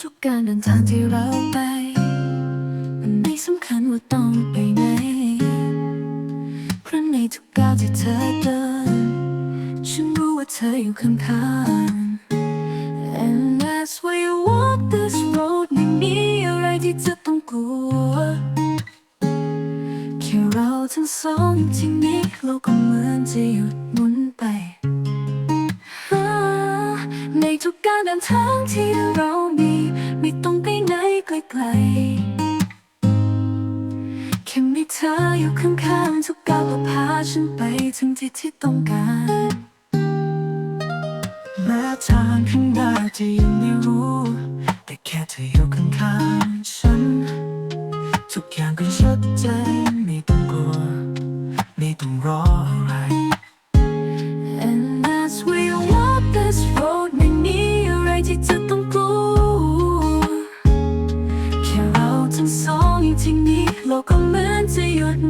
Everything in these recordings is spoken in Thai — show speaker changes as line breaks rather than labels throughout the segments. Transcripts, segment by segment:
ทุกการเดินทางที่เราไป มันไม่สำคัญว่าต้องไปไหนเพราะในทุกก้า
วที่เธอเดิน ฉันรู้ว่าเธออยู่ข้างข้าง
And that's why you walk this road ไม่มีอะไรที่จะต้องกลัว สองที่นี้โลกก็เหมือนจะหยุดหมุนไป ในทุกการเดินทางที่เรามีไม่ต้องไปไหนไกลๆแค่มีเธออยู่ข้างๆทุกก้าวพาฉันไปถึงที่ที่ต้องการ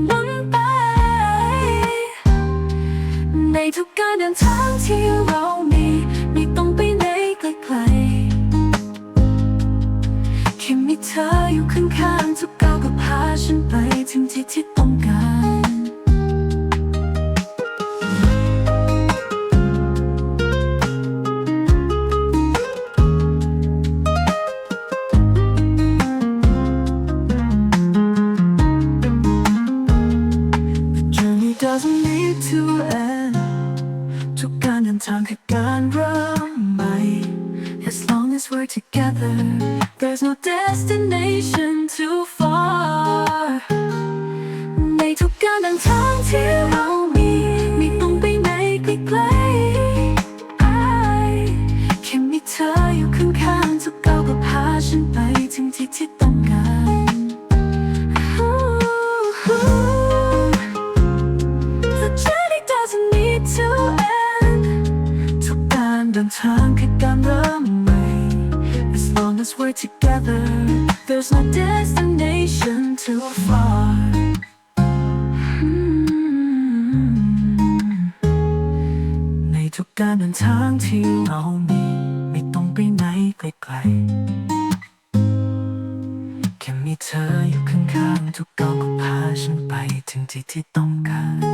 หมุ
นไป ในทุกการเดินทางที่เรามีไม่ต้องไปไหนไกลๆแค่มีเธออยู่ข้างๆทุกก้าวก็พาฉันไป to end ทุกการเดินทางคือการเริ่มใหม่
As long as we're together, there's no destination ารเดินทางคือการเริ่มใหม่ As long as we're together There's no destination too far ในทุกการเดินทางที่เรามี ไม่ต้องไปไหนไกลๆแค่มีเธออยู่ข้างๆ ทุกก้าวก็พาฉันไปถึงที่ที่ต้องการ